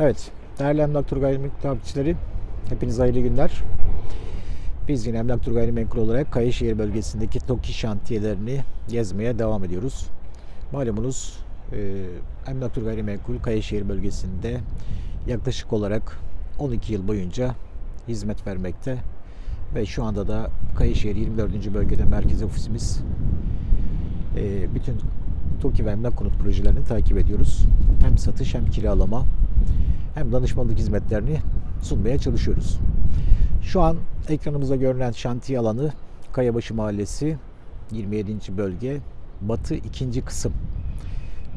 Evet, değerli Emlak Tur Gayrimenkul takipçileri, hepinize hayırlı günler. Biz yine Emlak Tur Gayrimenkul olarak Kayışehir bölgesindeki TOKİ şantiyelerini gezmeye devam ediyoruz. Malumunuz e, Emlak Tur Gayrimenkul Kayışehir bölgesinde yaklaşık olarak 12 yıl boyunca hizmet vermekte ve şu anda da Kayışehir 24. bölgede merkez ofisimiz e, bütün TOKİ ve emlak konut projelerini takip ediyoruz. Hem satış hem kiralama hem danışmanlık hizmetlerini sunmaya çalışıyoruz. Şu an ekranımızda görünen şantiye alanı Kayabaşı Mahallesi 27. bölge Batı 2. kısım.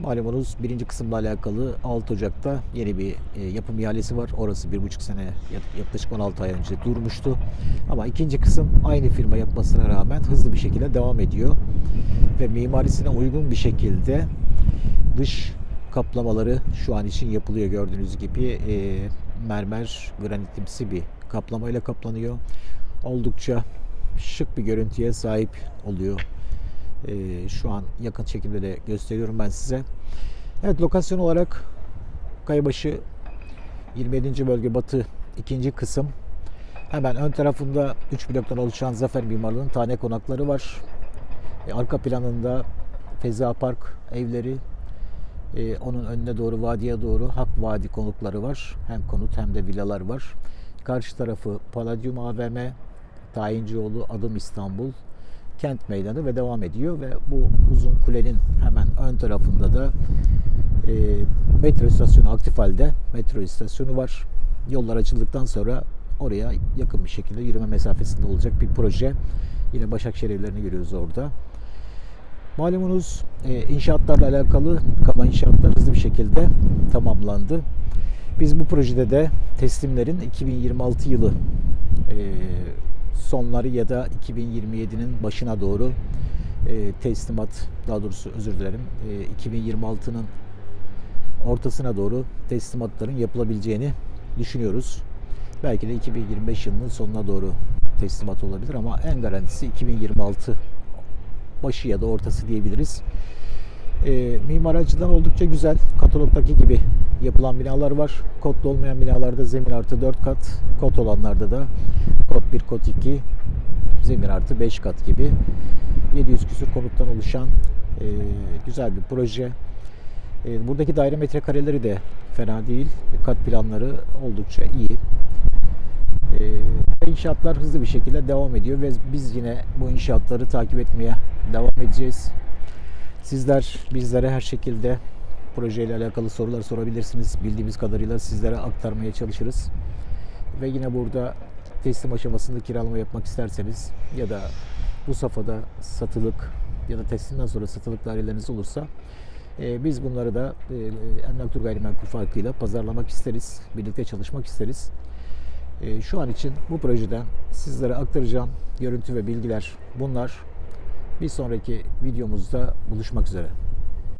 Malumunuz birinci kısımla alakalı 6 Ocak'ta yeni bir e, yapım ihalesi var. Orası bir buçuk sene yak- yaklaşık 16 ay önce durmuştu. Ama ikinci kısım aynı firma yapmasına rağmen hızlı bir şekilde devam ediyor. Ve mimarisine uygun bir şekilde dış kaplamaları şu an için yapılıyor gördüğünüz gibi e, mermer granitimsi bir kaplamayla kaplanıyor. Oldukça şık bir görüntüye sahip oluyor. E, şu an yakın çekimde de gösteriyorum ben size. Evet lokasyon olarak Kayabaşı 27. bölge batı ikinci kısım. Hemen ön tarafında 3 bloktan oluşan Zafer Mimarlığı'nın tane konakları var. E, arka planında Feza Park evleri, ee, onun önüne doğru vadiye doğru Hak Vadi konutları var. Hem konut hem de villalar var. Karşı tarafı Palladium AVM, Tayincioğlu, Adım İstanbul, Kent Meydanı ve devam ediyor ve bu uzun kulenin hemen ön tarafında da e, metro istasyonu aktif halde metro istasyonu var. Yollar açıldıktan sonra oraya yakın bir şekilde yürüme mesafesinde olacak bir proje. Yine Başakşehir evlerini görüyoruz orada. Malumunuz e, inşaatlarla alakalı kaba inşaatlar hızlı bir şekilde tamamlandı. Biz bu projede de teslimlerin 2026 yılı e, sonları ya da 2027'nin başına doğru e, teslimat daha doğrusu özür dilerim e, 2026'nın ortasına doğru teslimatların yapılabileceğini düşünüyoruz. Belki de 2025 yılının sonuna doğru teslimat olabilir ama en garantisi 2026 başı ya da ortası diyebiliriz. E, mimari açıdan oldukça güzel. Katalogdaki gibi yapılan binalar var. Kodlu olmayan binalarda zemin artı 4 kat, kod olanlarda da kod 1, kod 2, zemin artı 5 kat gibi 700 küsur konuttan oluşan e, güzel bir proje. E, buradaki daire metrekareleri de fena değil. Kat planları oldukça iyi. İnşaatlar hızlı bir şekilde devam ediyor ve biz yine bu inşaatları takip etmeye devam edeceğiz. Sizler bizlere her şekilde projeyle alakalı sorular sorabilirsiniz. Bildiğimiz kadarıyla sizlere aktarmaya çalışırız. Ve yine burada teslim aşamasında kiralama yapmak isterseniz ya da bu safhada satılık ya da teslimden sonra satılık daireleriniz olursa e, biz bunları da e, Emlak Tur Gayrimenkul farkıyla pazarlamak isteriz. Birlikte çalışmak isteriz. E, şu an için bu projeden sizlere aktaracağım görüntü ve bilgiler bunlar. Bir sonraki videomuzda buluşmak üzere.